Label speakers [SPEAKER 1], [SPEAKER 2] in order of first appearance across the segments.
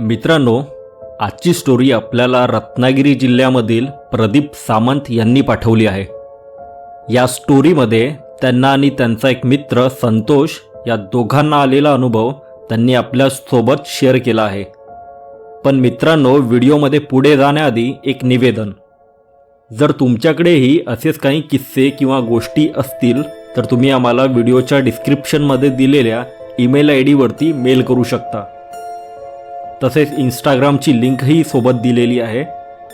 [SPEAKER 1] मित्रांनो आजची स्टोरी आपल्याला रत्नागिरी जिल्ह्यामधील प्रदीप सामंत यांनी पाठवली आहे. या स्टोरीमध्ये त्यांना आणि त्यांचा एक मित्र संतोष या दोघांना आलेला अनुभव त्यांनी आपल्यासोबत शेअर केला आहे. पण मित्रांनो व्हिडिओमध्ये पुढे जाण्याआधी एक निवेदन. जर तुमच्याकडेही असेच काही किस्से किंवा गोष्टी असतील तर तुम्ही आम्हाला व्हिडिओच्या डिस्क्रिप्शनमध्ये दिलेल्या ईमेल आय डीवरती मेल करू शकता. तसेच इंस्टाग्रामची लिंकही सोबत दिलेली आहे.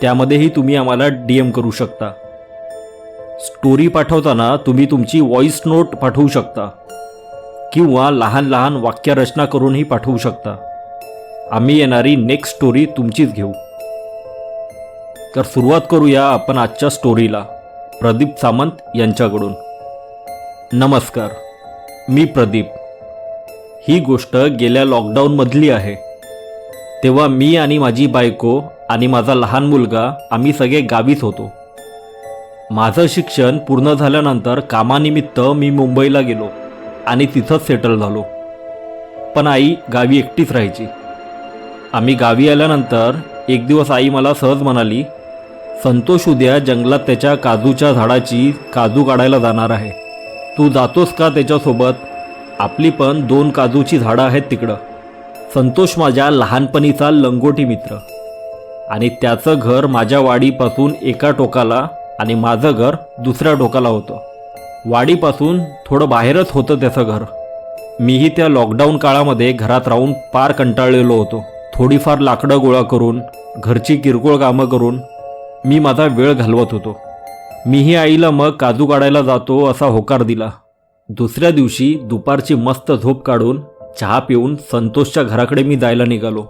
[SPEAKER 1] त्यामध्येही तुम्ही आम्हाला डी एम करू शकता. स्टोरी पाठवताना तुम्ही तुमची व्हॉईस नोट पाठवू शकता. किंवा लहान लहान वाक्यरचना करूनही पाठवू शकता. आम्ही येणारी नेक्स्ट स्टोरी तुमचीच घेऊ. तर सुरुवात करूया आपण आजच्या स्टोरीला प्रदीप सामंत यांच्याकडून. नमस्कार. मी प्रदीप. ही गोष्ट गेल्या लॉकडाऊनमधली आहे. तेव्हा मी आणि माझी बायको आणि माझा लहान मुलगा आम्ही सगळे गावीच होतो. माझं शिक्षण पूर्ण झाल्यानंतर कामानिमित्त मी मुंबईला गेलो आणि तिथंच सेटल झालो. पण आई गावी एकटीच राहायची. आम्ही गावी आल्यानंतर एक दिवस आई मला सहज म्हणाली संतोष उद्या जंगलात त्याच्या काजूच्या झाडाची काजू काढायला जाणार आहे. तू जातोस का त्याच्यासोबत? आपली पण दोन काजूची झाडं आहेत तिकडं. संतोष माझ्या लहानपणीचा लंगोटी मित्र. आणि त्याचं घर माझ्या वाडीपासून एका टोकाला आणि माझं घर दुसऱ्या टोकाला होतं. वाडीपासून थोडं बाहेरच होतं त्याचं घर. मीही त्या लॉकडाऊन काळामध्ये घरात राहून पार कंटाळलेलो होतो. थोडीफार लाकडं गोळा करून घरची किरकोळ कामं करून मी माझा वेळ घालवत होतो. मीही आईला मग काजू काढायला जातो असा होकार दिला. दुसऱ्या दिवशी दुपारची मस्त झोप काढून चहा पिऊन संतोषच्या घराकडे मी जायला निघालो.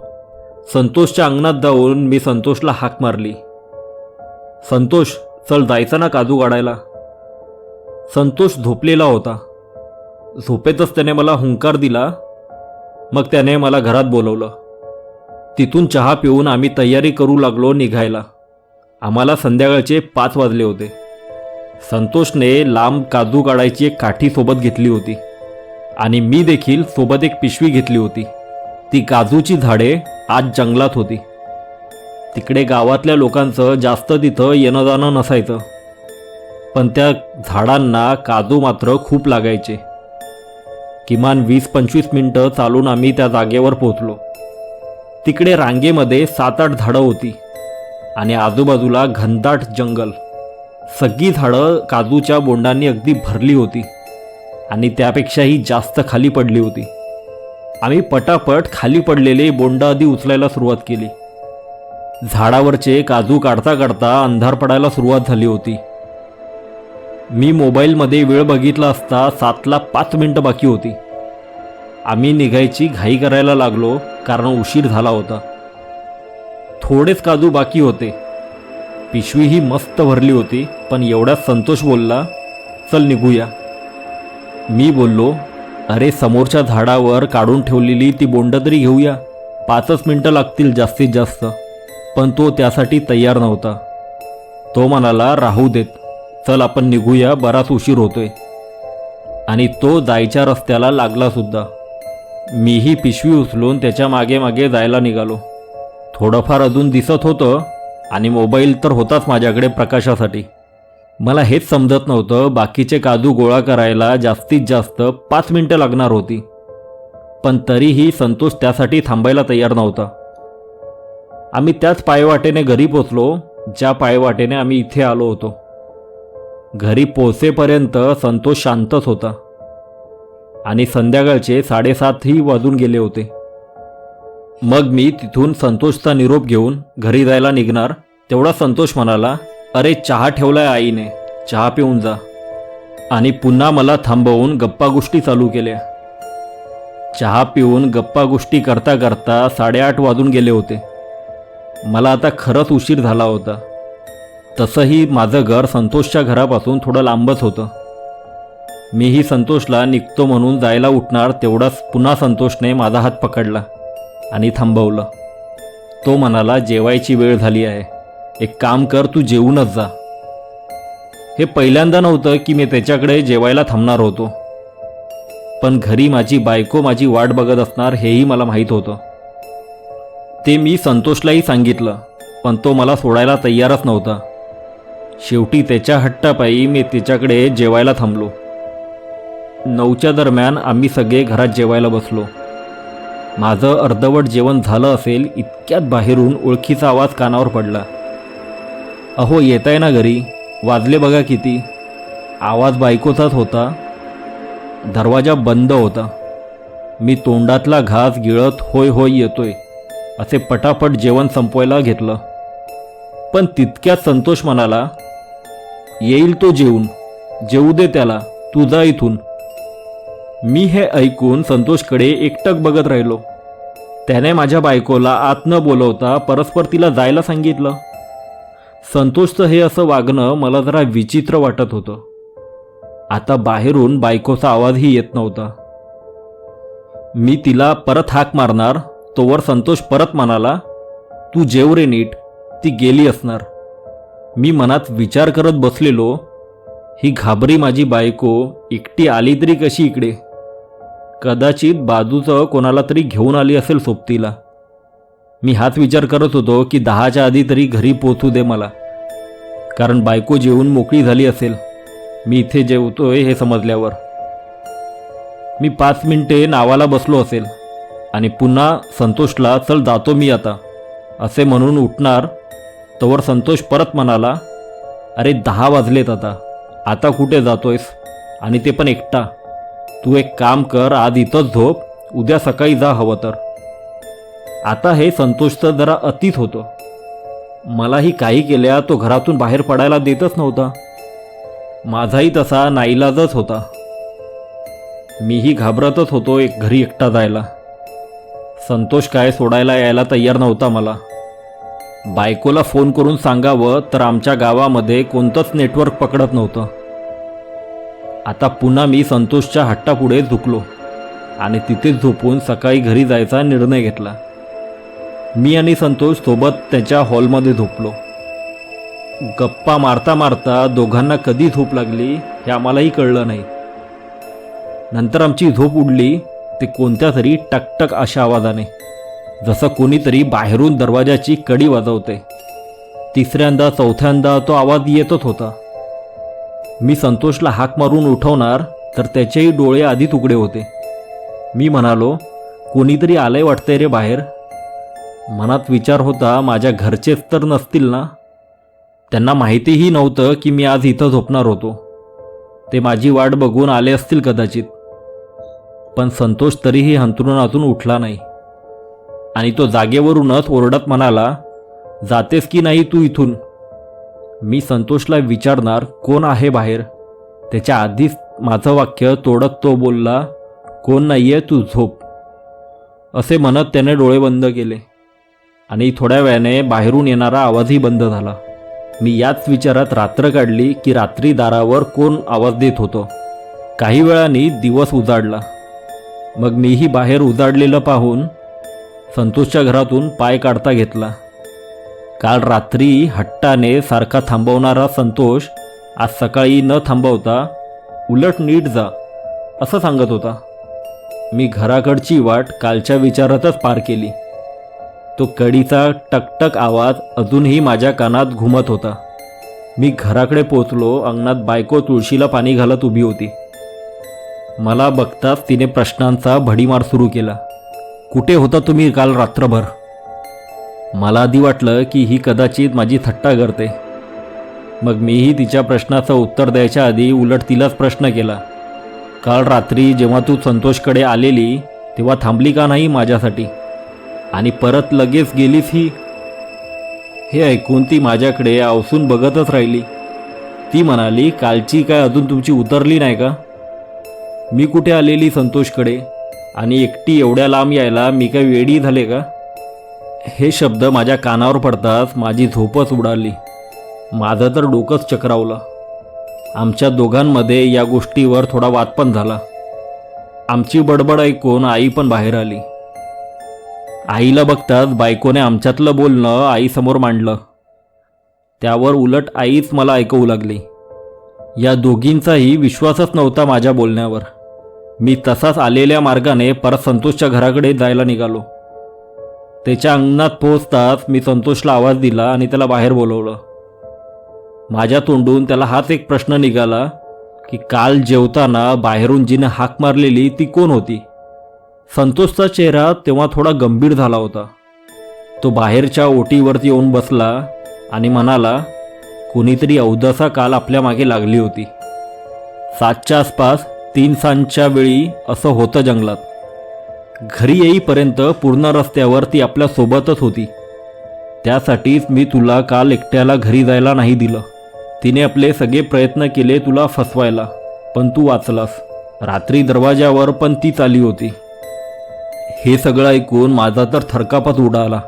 [SPEAKER 1] संतोषच्या अंगणात जाऊन मी संतोषला हाक मारली. संतोष चल जायचं ना काजू काढायला? संतोष झोपलेला होता. झोपेतच त्याने मला हुंकार दिला. मग त्याने मला घरात बोलवलं. तिथून चहा पिऊन आम्ही तयारी करू लागलो निघायला. आम्हाला संध्याकाळचे पाच वाजले होते. संतोषने लांब काजू काढायची एक काठी सोबत घेतली होती. आणि मी देखील सोबत एक पिशवी घेतली होती. ती काजूची झाडे आज जंगलात होती. तिकडे गावातल्या लोकांचं जास्त तिथं येणं जाणं नसायचं. पण त्या झाडांना काजू मात्र खूप लागायचे. किमान वीस पंचवीस मिनटं चालून आम्ही त्या जागेवर पोहोचलो. तिकडे रांगेमध्ये सात आठ झाडं होती आणि आजूबाजूला घनदाट जंगल. सगळी झाडं काजूच्या बोंडांनी अगदी भरली होती. आणि त्यापेक्षाही जास्त खाली पडली होती. आम्ही पटापट खाली पडलेले बोंड आधी उचलायला सुरुवात केली. झाडावरचे काजू काढता काढता अंधार पडायला सुरुवात झाली होती. मी मोबाईलमध्ये वेळ बघितला असता सातला पाच मिनटं बाकी होती. आम्ही निघायची घाई करायला लागलो कारण उशीर झाला होता. थोडेच काजू बाकी होते. पिशवी ही मस्त भरली होती पण एवढा संतोष बोलला चल निघूया. मी बोललो अरे समोरच्या झाडावर काढून ठेवलेली ती बोंड तरी घेऊया. पाचच मिनटं लागतील जास्तीत जास्त. पण तो त्यासाठी तयार नव्हता. तो म्हणाला राहू देत. चल आपण निघूया. बराच उशीर होतोय. आणि तो जायच्या रस्त्याला लागलासुद्धा मीही पिशवी उचलून त्याच्यामागे मागे जायला निघालो. थोडंफार अजून दिसत होतं आणि मोबाईल तर होताच माझ्याकडे प्रकाशासाठी. मला हेच समजत नव्हतं बाकीचे काजू गोळा करायला जास्तीत जास्त पाच मिनटं लागणार होती. पण तरीही संतोष त्यासाठी थांबायला तयार नव्हता. आम्ही त्याच पायवाटेने घरी पोचलो ज्या पायवाटेने आम्ही इथे आलो होतो. घरी पोचेपर्यंत संतोष शांतच होता. आणि संध्याकाळचे साडेसातही वाजून गेले होते. मग मी तिथून संतोषचा निरोप घेऊन घरी जायला निघणार तेवढा संतोष म्हणाला अरे चहा ठेवलाय आईने चहा पिऊन जा. आणि पुन्हा मला थांबवून गप्पा गोष्टी चालू केल्या. चहा पिऊन गप्पा गोष्टी करता करता साडेआठ वाजून गेले होते. मला आता खरंच उशीर झाला होता. तसंही माझं घर संतोषच्या घरापासून थोडं लांबच होतं. मीही संतोषला निघतो म्हणून जायला उठणार तेवढाच पुन्हा संतोषने माझा हात पकडला आणि थांबवलं. तो म्हणाला जेवायची वेळ झाली आहे. एक काम कर तू जेवूनच जा. हे पहिल्यांदा नव्हतं की मी त्याच्याकडे जेवायला थांबणार होतो. पण घरी माझी बायको माझी वाट बघत असणार हेही मला माहीत होतं. ते मी संतोषलाही सांगितलं पण तो मला सोडायला तयारच नव्हता. शेवटी त्याच्या हट्टापायी मी तिच्याकडे जेवायला थांबलो. नऊच्या दरम्यान आम्ही सगळे घरात जेवायला बसलो. माझं अर्धवट जेवण झालं असेल इतक्यात बाहेरून ओळखीचा आवाज कानावर पडला. अहो येताय ना घरी? वाजले बघा किती. आवाज बायकोचाच होता. दरवाजा बंद होता. मी तोंडातला घास गिळत होय होय येतोय. असे पटापट जेवण संपवायला घेतलं. पण तितक्यात संतोष म्हणाला येईल तो जेवून. जेवू दे त्याला. तू जा इथून. मी हे ऐकून संतोषकडे एकटक बघत राहिलो. त्याने माझ्या बायकोला आत न बोलवता परस्पर तिला जायला सांगितलं. संतोषचं हे असं वागणं मला जरा विचित्र वाटत होतं. आता बाहेरून बायकोचा आवाजही येत नव्हता. मी तिला परत हाक मारणार तोवर संतोष परत म्हणाला तू जेव रे नीट ती गेली असणार. मी मनात विचार करत बसलेलो ही घाबरी माझी बायको एकटी आली तरी कशी इकडे? कदाचित बाजूचं कोणाला तरी घेऊन आली असेल सोबतीला. मी हाच विचार करत होतो की दहाच्या आधी तरी घरी पोचू दे मला. कारण बायको जेवून मोकळी झाली असेल. मी इथे जेवतोय हे समजल्यावर. मी पाच मिनिटे नावाला बसलो असेल. आणि पुन्हा संतोषला चल जातो मी आता. असे म्हणून उठणार. तोवर संतोष परत म्हणाला अरे दहा वाजलेत आता. आता कुठे जातोयस? आणि ते पण एकटा. तू एक काम कर आज इथंच झोप. उद्या सकाळी जा हवं तर. आता हे संतोष तर जरा अतीत होतं. मलाही काही केल्या तो घरातून बाहेर पडायला देतच नव्हता. माझाही तसा नाईलाजच होता. मीही घाबरतच होतो एक घरी एकटा जायला. संतोष काय सोडायला यायला तयार नव्हता मला. बायकोला फोन करून सांगावं तर आमच्या गावामध्ये कोणतंच नेटवर्क पकडत नव्हतं. आता पुन्हा मी संतोषच्या हट्टापुढे झुकलो आणि तिथेच झोपून सकाळी घरी जायचा निर्णय घेतला. मी आणि संतोष सोबत त्याच्या हॉलमध्ये झोपलो. गप्पा मारता मारता दोघांना कधी झोप लागली हे आम्हालाही कळलं नाही. नंतर आमची झोप उडली ते कोणत्या तरी टकटक अशा आवाजाने जसं कोणीतरी बाहेरून दरवाजाची कडी वाजवते. तिसऱ्यांदा चौथ्यांदा तो आवाज येतच होता. मी संतोषला हाक मारून उठवणार तर त्याचेही डोळे आधीच उघडे होते. मी म्हणालो कोणीतरी आलंय वाटतंय रे बाहेर मनात विचार होता माझ्या घरचेच तर नसतील ना? त्यांना माहितीही नव्हतं की मी आज इथं झोपणार होतो. ते माझी वाट बघून आले असतील कदाचित. पण संतोष तरीही हंतरुणातून उठला नाही. आणि तो जागेवरूनच ओरडत म्हणाला जातेस की नाही तू इथून? मी संतोषला विचारणार कोण आहे बाहेर? त्याच्या आधीच माझं वाक्य तोडत तो बोलला कोण नाहीये तू झोप. असे म्हणत त्याने डोळे बंद केले. आणि थोड्या वेळाने बाहेरून येणारा आवाजही बंद झाला. मी याच विचारात रात्र काढली की रात्री दारावर कोण आवाज देत होतं. काही वेळाने दिवस उजाडला. मग मीही बाहेर उजाडलेलं पाहून संतोषच्या घरातून पाय काढता घेतला. काल रात्री हट्टाने सारखा थांबवणारा संतोष आज सकाळी न थांबवता उलट नीट जा असं सांगत होता. मी घराकडची वाट कालच्या विचारातच पार केली. तो कडीचा टकटक आवाज अजूनही माझ्या कानात घुमत होता. मी घराकडे पोचलो अंगणात बायको तुळशीला पाणी घालत उभी होती. मला बघताच तिने प्रश्नांचा भडीमार सुरू केला. कुठे होता तुम्ही काल रात्रभर? मला आधी वाटलं की ही कदाचित माझी थट्टा करते. मग मीही तिच्या प्रश्नाचं उत्तर द्यायच्या आधी उलट तिलाच प्रश्न केला. काल रात्री जेव्हा तू संतोषकडे आलेली तेव्हा थांबली का नाही माझ्यासाठी? आणि परत लगेच गेलीस ही. हे ऐकून ती माझ्याकडे आवसून बघतच राहिली. ती म्हणाली कालची काय अजून तुमची उतरली नाही का? मी कुठे आलेली संतोषकडे? आणि एकटी एवढ्या लांब यायला मी काय वेडी झाले का? हे शब्द माझ्या कानावर पडताच माझी झोपच उडाली. माझं तर डोकंच चक्रावलं. आमच्या दोघांमध्ये या गोष्टीवर थोडा वाद पण झाला. आमची बडबड ऐकून आई पण बाहेर आली. आईला बघताच बायकोने आमच्यातलं बोलणं आईसमोर मांडलं. त्यावर उलट आईच मला ऐकवू लागली. या दोघींचाही विश्वासच नव्हता माझ्या बोलण्यावर. मी तसाच आलेल्या मार्गाने परत संतोषच्या घराकडे जायला निघालो. त्याच्या अंगणात पोहोचताच मी संतोषला आवाज दिला आणि त्याला बाहेर बोलवलं. माझ्या तोंडून त्याला हाच एक प्रश्न निघाला की काल जेवताना बाहेरून जिनं हाक मारलेली ती कोण होती? संतोषचा चेहरा तेव्हा थोडा गंभीर झाला होता. तो बाहेरच्या ओटीवरती येऊन बसला आणि म्हणाला कुणीतरी अवदसा काल आपल्या मागे लागली होती. सातच्या आसपास तीन सांजच्या वेळी असं होतं जंगलात. घरी येईपर्यंत पूर्ण रस्त्यावर ती आपल्यासोबतच होती. त्यासाठीच मी तुला काल एकट्याला घरी जायला नाही दिलं. तिने आपले सगळे प्रयत्न केले तुला फसवायला पण तू वाचलास. रात्री दरवाजावर पण तीच आली होती. हे सगळं ऐकून माझा तर थरकापच उडाला.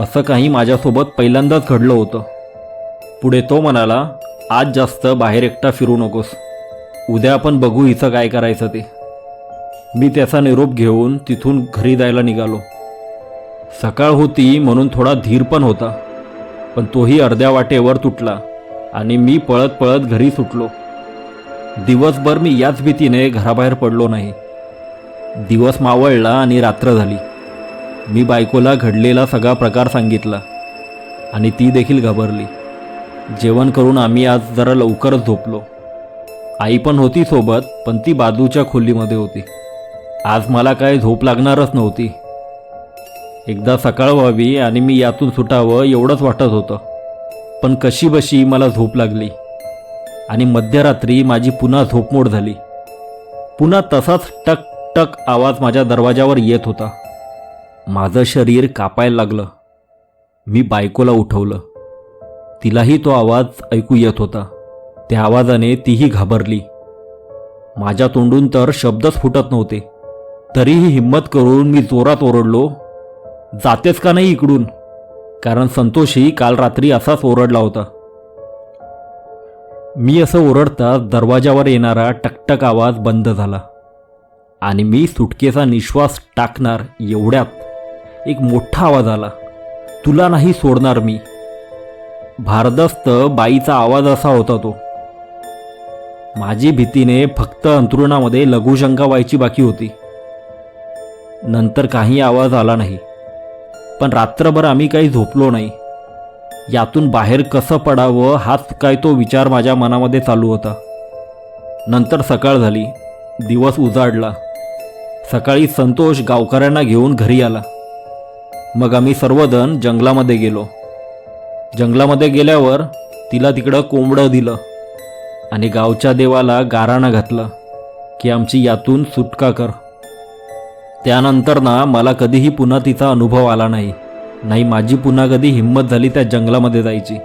[SPEAKER 1] असं काही माझ्यासोबत पहिल्यांदाच घडलं होतं. पुढे तो म्हणाला आज जास्त बाहेर एकटा फिरू नकोस. उद्या आपण बघू हिचं काय करायचं ते. मी त्याचा निरोप घेऊन तिथून घरी जायला निघालो. सकाळ होती म्हणून थोडा धीर पण होता पण तोही अर्ध्या वाटेवर तुटला आणि मी पळत पळत घरी सुटलो. दिवसभर मी याच भीतीने घराबाहेर पडलो नाही. दिवस मावळला आणि रात्र झाली. मी बायकोला घडलेला सगळा प्रकार सांगितला आणि ती देखील घाबरली. जेवण करून आम्ही आज जरा लवकरच झोपलो. आई पण होती सोबत पण ती बाजूच्या खोलीमध्ये होती. आज मला काय झोप लागणारच नव्हती. एकदा सकाळ व्हावी आणि मी यातून सुटावं एवढंच वाटत होतं. पण कशी बशी मला झोप लागली. आणि मध्यरात्री माझी पुन्हा झोपमोड झाली. पुन्हा तसाच टक टक आवाज माझ्या दरवाजावर येत होता. माझं शरीर कापायला लागलं. मी बायकोला उठवलं. तिलाही तो आवाज ऐकू येत होता. त्या आवाजाने तीही घाबरली. माझ्या तोंडून तर शब्दच फुटत नव्हते. तरीही हिंमत करून मी जोरात ओरडलो जातेस का नाही इकडून? कारण संतोषही काल रात्री असाच ओरडला होता. मी असं ओरडताच दरवाजावर येणारा टकटक आवाज बंद झाला. आणि मी सुटकेचा निश्वास टाकणार एवढ्यात. एक मोठा आवाज आला. तुला नाही सोडणार मी. भारदस्त बाईचा आवाज असा होता तो. माझी भीतीने फक्त अंतरुणामध्ये लघुशंका व्हायची बाकी होती. नंतर काही आवाज आला नाही. पण रात्रभर आम्ही काही झोपलो नाही. यातून बाहेर कसं पडावं हाच काय तो विचार माझ्या मनामध्ये चालू होता. नंतर सकाळ झाली. दिवस उजाडला. सकाळी संतोष गावकऱ्यांना घेऊन घरी आला. मग आम्ही सर्वजण जंगलामध्ये गेलो. जंगलामध्ये गेल्यावर तिला तिकडं कोंबडं दिलं आणि गावच्या देवाला गाराणं घातलं की आमची यातून सुटका कर. त्यानंतर ना मला कधीही पुन्हा तिचा अनुभव आला नाही. नाही माझी पुन्हा कधी हिंमत झाली त्या जंगलामध्ये जायची.